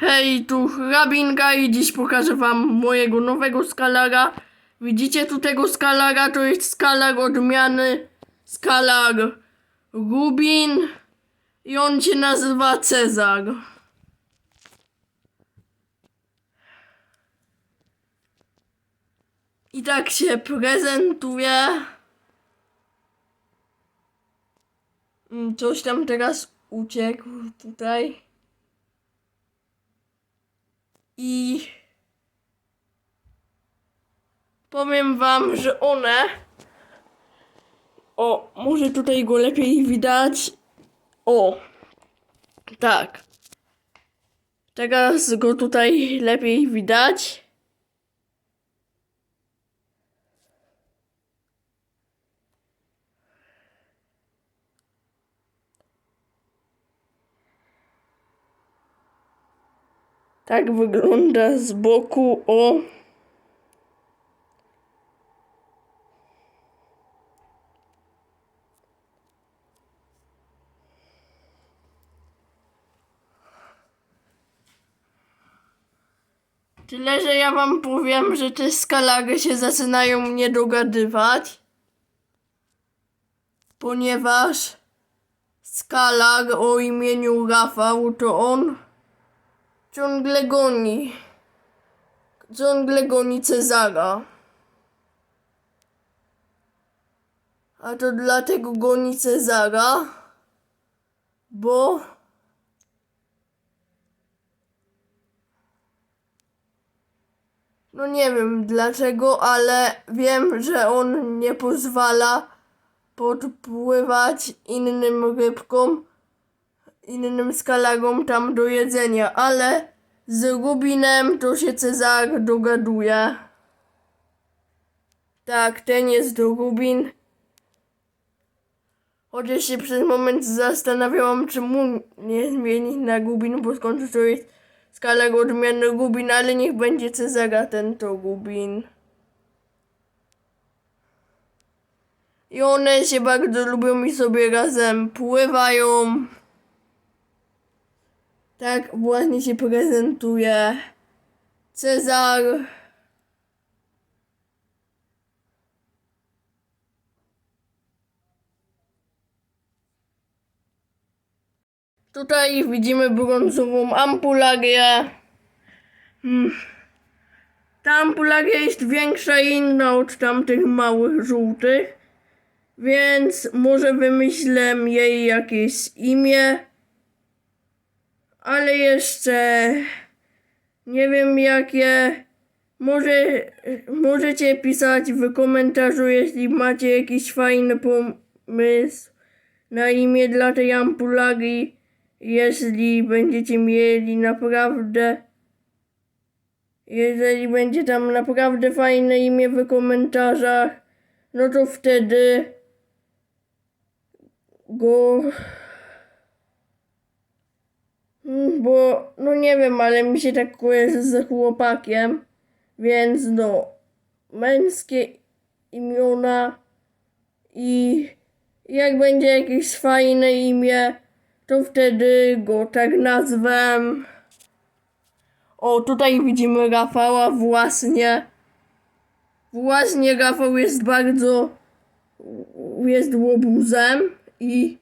Hej, tu hrabinka i dziś pokażę wam mojego nowego skalara. Widzicie tu tego skalara? To jest skalar odmiany skalar Rubin i on się nazywa Cezar. I tak się prezentuje. Mm, Coś tam teraz uciekł tutaj. I powiem wam, że one. O, może tutaj go lepiej widać. O, tak. Teraz go tutaj lepiej widać. Tak wygląda z boku. O. Tyle, że ja wam powiem, że te skalary się zaczynają mnie dogadywać. Ponieważ skalar o imieniu Rafał to on ciągle goni. Ciągle goni Cezara. A to dlatego goni Cezara, bo no nie wiem dlaczego, ale wiem, że on nie pozwala podpływać innym rybkom innym skalagom tam do jedzenia, ale z Rubinem to się Cezar dogaduje. Tak, ten jest Rubin. Chociaż się przez moment zastanawiałam, czy mu nie zmienić na Rubin, bo skąd to jest skalag odmiany Rubin, ale niech będzie Cezara ten to Rubin. I one się bardzo lubią i sobie razem pływają. Tak właśnie się prezentuje Cezar. Tutaj widzimy brązową ampularię. Hmm. Ta ampularia jest większa i inna od tamtych małych żółtych, więc może wymyślę jej jakieś imię ale jeszcze nie wiem jakie. Może możecie pisać w komentarzu, jeśli macie jakiś fajny pomysł na imię dla tej ampulagi. Jeśli będziecie mieli naprawdę. Jeżeli będzie tam naprawdę fajne imię w komentarzach, no to wtedy go Bo, no nie wiem, ale mi się tak kojarzy z chłopakiem, więc no, męskie imiona i jak będzie jakieś fajne imię, to wtedy go tak nazwę. O, tutaj widzimy Rafała właśnie. Właśnie Rafał jest bardzo, jest łobuzem i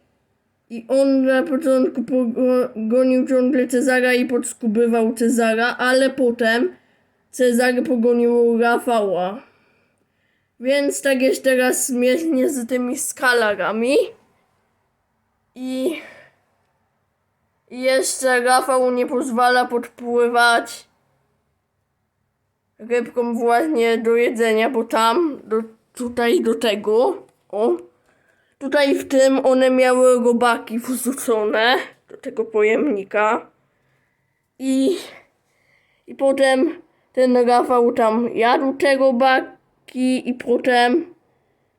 i on na początku pogo- gonił ciągle Cezara i podskubywał Cezara, ale potem Cezar pogonił Rafała. Więc tak jest teraz śmiesznie z tymi skalarami. I jeszcze Rafał nie pozwala podpływać rybkom właśnie do jedzenia, bo tam, do, tutaj do tego, o, Tutaj w tym one miały robaki wrzucone do tego pojemnika. I, I potem ten Rafał tam jadł te robaki i potem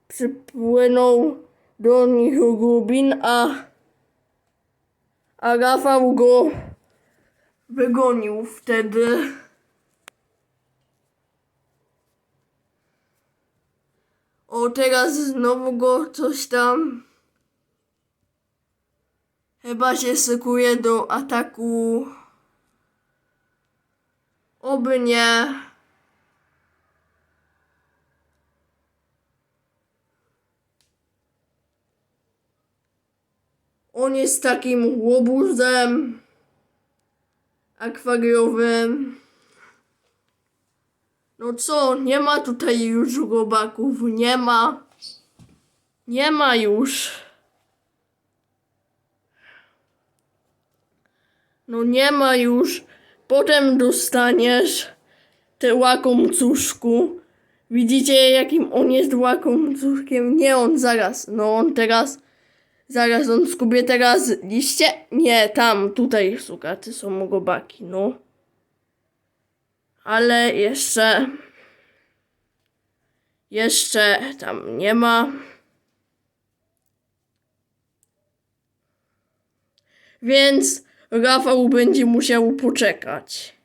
przypłynął do nich Rubin, a, a Rafał go wygonił wtedy. O, teraz znowu go coś tam. Chyba się szykuje do ataku Oby nie. On jest takim łobuzem akwariowym. No co, nie ma tutaj już robaków, nie ma. Nie ma już. No nie ma już. Potem dostaniesz te łakomcuszku. Widzicie jakim on jest łakomcuszkiem? Nie on zaraz. No on teraz. Zaraz on skubie teraz liście. Nie, tam, tutaj sukaty są robaki, no. Ale jeszcze. Jeszcze tam nie ma. Więc Rafał będzie musiał poczekać.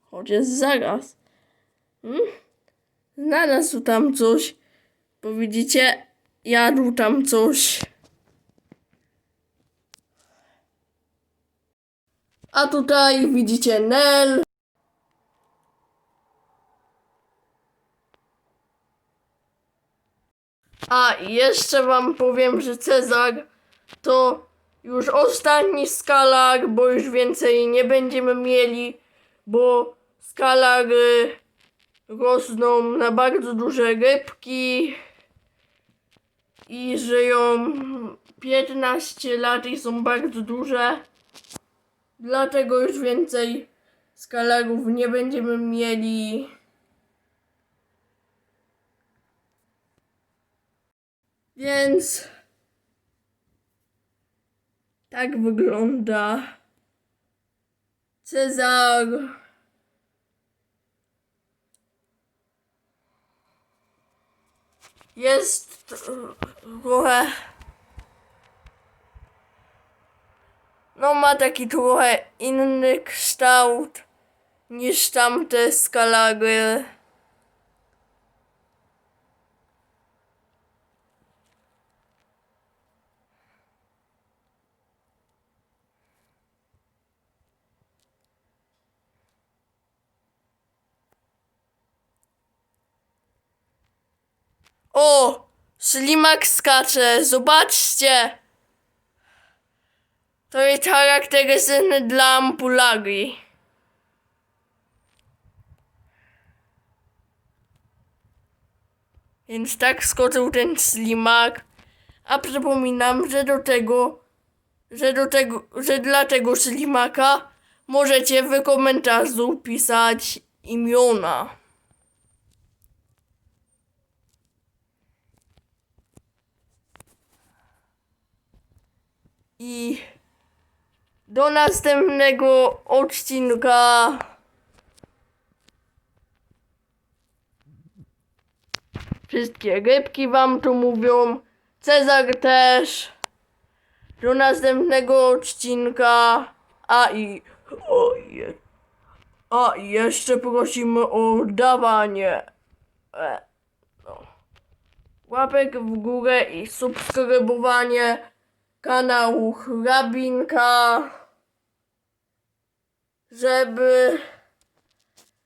Chociaż zaraz. Hmm? Znalazł tam coś. Bo widzicie, jadł tam coś. A tutaj widzicie Nel. A jeszcze wam powiem, że Cezar to już ostatni skalar, bo już więcej nie będziemy mieli, bo skalary rosną na bardzo duże rybki i żyją 15 lat i są bardzo duże. Dlatego już więcej skalarów nie będziemy mieli. Więc tak wygląda Cezar. Jest trochę. No, ma taki trochę inny kształt niż tamte skalary. O! Ślimak skacze, zobaczcie! To jest charakterystyczne dla ampulagi. Więc tak skoczył ten ślimak. A przypominam, że do tego, że do tego, że dla tego ślimaka możecie w komentarzu pisać imiona. I do następnego odcinka. Wszystkie rybki wam tu mówią. Cezar też. Do następnego odcinka. A i. O, je, a i jeszcze prosimy o dawanie. E, no. Łapek w górę i subskrybowanie kanału Hrabinka, żeby,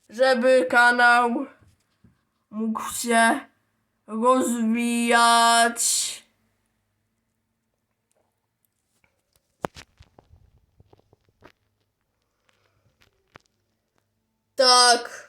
żeby kanał mógł się rozwijać. Tak.